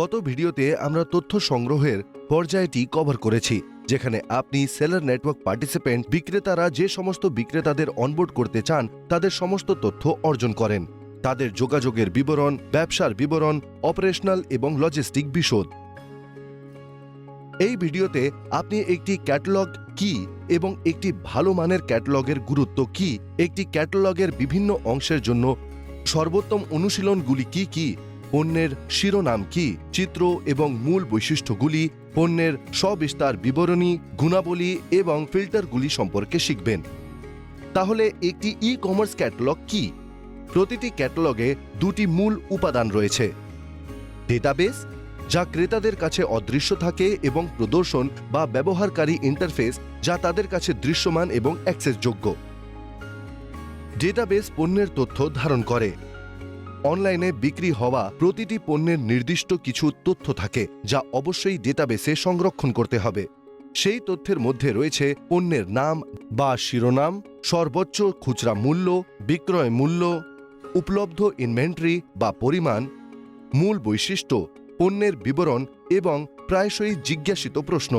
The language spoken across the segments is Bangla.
গত ভিডিওতে আমরা তথ্য সংগ্রহের পর্যায়টি কভার করেছি, যেখানে আপনি সেলার নেটওয়ার্ক পার্টিসিপেন্ট বিক্রেতারা যে সমস্ত বিক্রেতাদের অনবোর্ড করতে চান, তাদের সমস্ত তথ্য অর্জন করেন। তাদের যোগাযোগের বিবরণ, ব্যবসার বিবরণ অপারেশনাল এবং লজিস্টিক বিশদ। এই ভিডিওতে আপনি একটি ক্যাটালগ কি এবং একটি ভালো মানের ক্যাটালগের গুরুত্ব কি, একটি ক্যাটালগের বিভিন্ন অংশের জন্য সর্বোত্তম অনুশীলনগুলি কি কি পণ্যের শিরোনাম কি, চিত্র এবং মূল বৈশিষ্ট্যগুলি, পণ্যের সবিস্তার বিবরণী, গুণাবলী এবং ফিল্টারগুলি সম্পর্কে শিখবেন। তাহলে একটি ই কমার্স ক্যাটালগ কি? প্রতিটি ক্যাটালগে দুটি মূল উপাদান রয়েছে। ডেটাবেস, যা ক্রেতাদের কাছে অদৃশ্য থাকে এবং প্রদর্শন বা ব্যবহারকারী ইন্টারফেস যা তাদের কাছে দৃশ্যমান এবং অ্যাক্সেসযোগ্য। ডেটাবেস পণ্যের তথ্য ধারণ করে। অনলাইনে বিক্রি হওয়া প্রতিটি পণ্যের নির্দিষ্ট কিছু তথ্য থাকে, যা অবশ্যই ডেটাবেসে সংরক্ষণ করতে হবে। সেই তথ্যের মধ্যে রয়েছে পণ্যের নাম বা শিরোনাম, সর্বোচ্চ খুচরা মূল্য, বিক্রয় মূল্য, উপলব্ধ ইনভেন্টরি বা পরিমাণ, মূল বৈশিষ্ট্য, পণ্যের বিবরণ এবং প্রায়শই জিজ্ঞাসিত প্রশ্ন।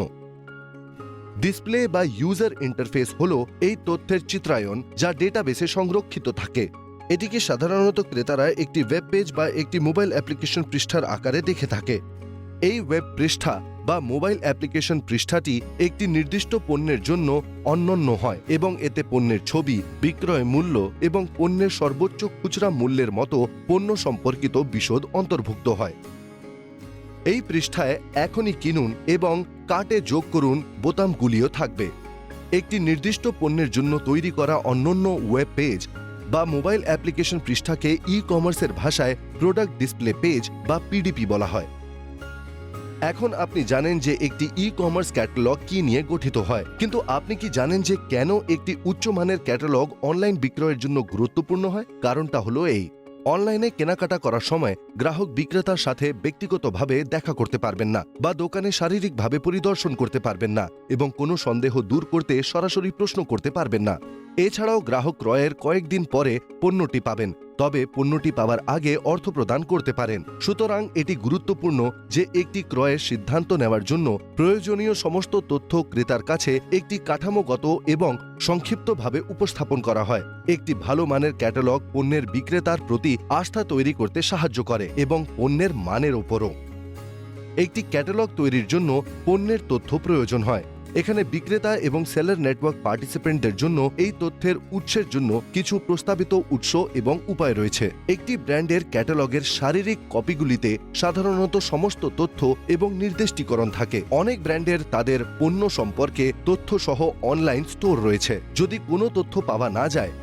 ডিসপ্লে বা ইউজার ইন্টারফেস হল এই তথ্যের চিত্রায়ন, যা ডেটাবেসে সংরক্ষিত থাকে। এটিকে সাধারণত ক্রেতারা একটি ওয়েব পেজ বা একটি মোবাইল অ্যাপ্লিকেশন পৃষ্ঠার আকারে দেখে থাকে। এই ওয়েব পৃষ্ঠা বা মোবাইল অ্যাপ্লিকেশন পৃষ্ঠাটি একটি নির্দিষ্ট পণ্যের জন্য অনন্য হয় এবং এতে পণ্যের ছবি, বিক্রয় মূল্য এবং পণ্যের সর্বোচ্চ খুচরা মূল্যের মতো পণ্য সম্পর্কিত বিশদ অন্তর্ভুক্ত হয়। এই পৃষ্ঠায় এখনই কিনুন এবং কার্টে যোগ করুন বোতামগুলিও থাকবে। একটি নির্দিষ্ট পণ্যের জন্য তৈরি করা অন্যান্য ওয়েব পেজ বা মোবাইল অ্যাপ্লিকেশন পৃষ্ঠাকে ই কমার্সের ভাষায় প্রোডাক্ট ডিসপ্লে পেজ বা পিডিপি বলা হয়। এখন আপনি জানেন যে একটি ই কমার্স ক্যাটালগ কি নিয়ে গঠিত হয়, কিন্তু আপনি কি জানেন যে কেন একটি উচ্চমানের ক্যাটালগ অনলাইন বিক্রয়ের জন্য গুরুত্বপূর্ণ হয়? কারণটা হলো এই। অনলাইনে কেনাকাটা করার সময় গ্রাহক বিক্রেতার সাথে ব্যক্তিগতভাবে দেখা করতে পারবেন না বা দোকানে শারীরিকভাবে পরিদর্শন করতে পারবেন না এবং কোনো সন্দেহ দূর করতে সরাসরি প্রশ্ন করতে পারবেন না। এছাড়াও গ্রাহক ক্রয়ের কয়েকদিন পরে পণ্যটি পাবেন। তবে পণ্যটি পাওয়ার আগে অর্থ প্রদান করতে পারেন। সুতরাং এটি গুরুত্বপূর্ণ যে একটি ক্রয়ের সিদ্ধান্ত নেওয়ার জন্য প্রয়োজনীয় সমস্ত তথ্য ক্রেতার কাছে একটি কাঠামোগত এবং সংক্ষিপ্তভাবে উপস্থাপন করা হয়। একটি ভালো মানের ক্যাটালগ পণ্যের বিক্রেতার প্রতি আস্থা তৈরি করতে সাহায্য করে এবং পণ্যের মানের ওপরও। একটি ক্যাটালগ তৈরির জন্য পণ্যের তথ্য প্রয়োজন হয়। এখানে বিক্রেতা এবং সেলার নেটওয়ার্ক পার্টিসিপেন্টদের জন্য এই তথ্যের উৎসের জন্য কিছু প্রস্তাবিত উৎস এবং উপায় রয়েছে। একটি ব্র্যান্ডের ক্যাটালগের শারীরিক কপিগুলিতে সাধারণত সমস্ত তথ্য এবং নির্দিষ্টীকরণ থাকে। অনেক ব্র্যান্ডের তাদের পণ্য সম্পর্কে তথ্য সহ অনলাইন স্টোর রয়েছে। যদি কোনো তথ্য পাওয়া না যায়,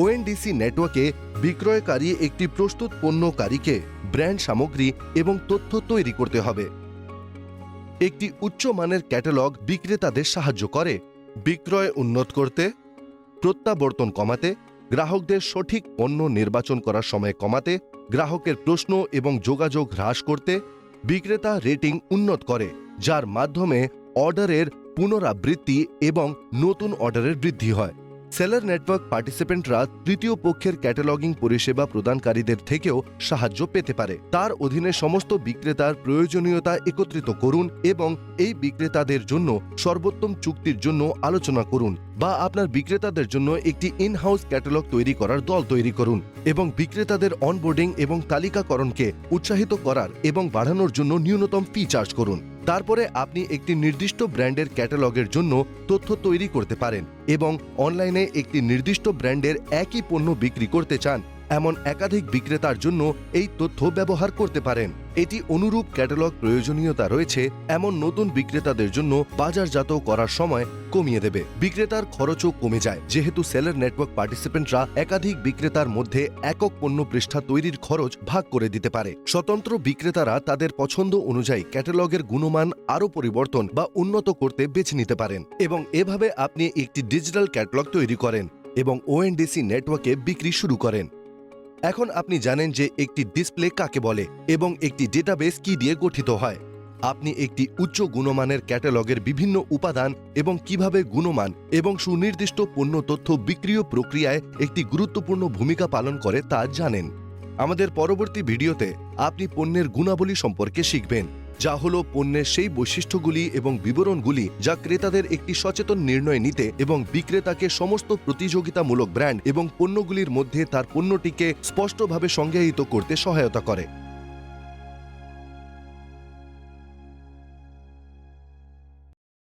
ওএনডিসি নেটওয়ার্কে বিক্রয়কারী একটি প্রস্তুত পণ্যকারীকে ব্র্যান্ড সামগ্রী এবং তথ্য তৈরি করতে হবে। একটি উচ্চমানের ক্যাটালগ বিক্রেতাদের সাহায্য করে। বিক্রয় উন্নত করতে, প্রত্যাবর্তন কমাতে, গ্রাহকদের সঠিক পণ্য নির্বাচন করার সময় কমাতে, গ্রাহকের প্রশ্ন এবং যোগাযোগ হ্রাস করতে বিক্রেতা রেটিং উন্নত করে, যার মাধ্যমে অর্ডারের পুনরাবৃত্তি এবং নতুন অর্ডারের বৃদ্ধি হয়। সেলার নেটওয়ার্ক পার্টিসিপেন্টরা তৃতীয় পক্ষের ক্যাটালগিং পরিষেবা প্রদানকারীদের থেকেও সাহায্য পেতে পারে। তার অধীনে সমস্ত বিক্রেতার প্রয়োজনীয়তা একত্রিত করুন এবং এই বিক্রেতাদের জন্য সর্বোত্তম চুক্তির জন্য আলোচনা করুন বা আপনার বিক্রেতাদের জন্য একটি ইন হাউস ক্যাটালগ তৈরি করার দল তৈরি করুন এবং বিক্রেতাদের অনবোর্ডিং এবং তালিকাকরণকে উৎসাহিত করার এবং বাড়ানোর জন্য ন্যূনতম ফি চার্জ করুন। তারপরে আপনি একটি নির্দিষ্ট ব্র্যান্ডের ক্যাটালগের জন্য তথ্য তৈরি করতে পারেন এবং অনলাইনে একটি নির্দিষ্ট ব্র্যান্ডের একই পণ্য বিক্রি করতে চান। এমন একাধিক বিক্রেতার জন্য এই তথ্য ব্যবহার করতে পারেন। এটি অনুরূপ ক্যাটালগ প্রয়োজনীয়তা রয়েছে, এমন নতুন বিক্রেতাদের জন্য বাজারজাত করার সময় কমিয়ে দেবে। বিক্রেতার খরচও কমে যায়, যেহেতু সেলার নেটওয়ার্ক পার্টিসিপেন্টরা একাধিক বিক্রেতার মধ্যে একক পণ্য পৃষ্ঠা তৈরির খরচ ভাগ করে দিতে পারে। স্বতন্ত্র বিক্রেতারা তাদের পছন্দ অনুযায়ী ক্যাটালগের গুণমান আরও পরিবর্তন বা উন্নত করতে বেছে নিতে পারেন এবং এভাবে আপনি একটি ডিজিটাল ক্যাটালগ তৈরি করেন এবং ওএনডিসি নেটওয়ার্কে বিক্রি শুরু করেন। এখন আপনি জানেন যে একটি ডিসপ্লে কাকে বলে এবং একটি ডেটাবেস কি দিয়ে গঠিত হয়। আপনি একটি উচ্চ গুণমানের ক্যাটালগের বিভিন্ন উপাদান এবং কীভাবে গুণমান এবং সুনির্দিষ্ট পণ্য তথ্য বিক্রিয় প্রক্রিয়ায় একটি গুরুত্বপূর্ণ ভূমিকা পালন করে তা জানেন। আমাদের পরবর্তী ভিডিওতে আপনি পণ্যের গুণাবলী সম্পর্কে শিখবেন। যা হল পণ্যের সেই বৈশিষ্ট্যগুলি এবং বিবরণগুলি যা ক্রেতাদের একটি সচেতন নির্ণয় নিতে এবং বিক্রেতাকে সমস্ত প্রতিযোগিতামূলক ব্র্যান্ড এবং পণ্যগুলির মধ্যে তার পণ্যটিকে স্পষ্টভাবে সংজ্ঞায়িত করতে সহায়তা করে।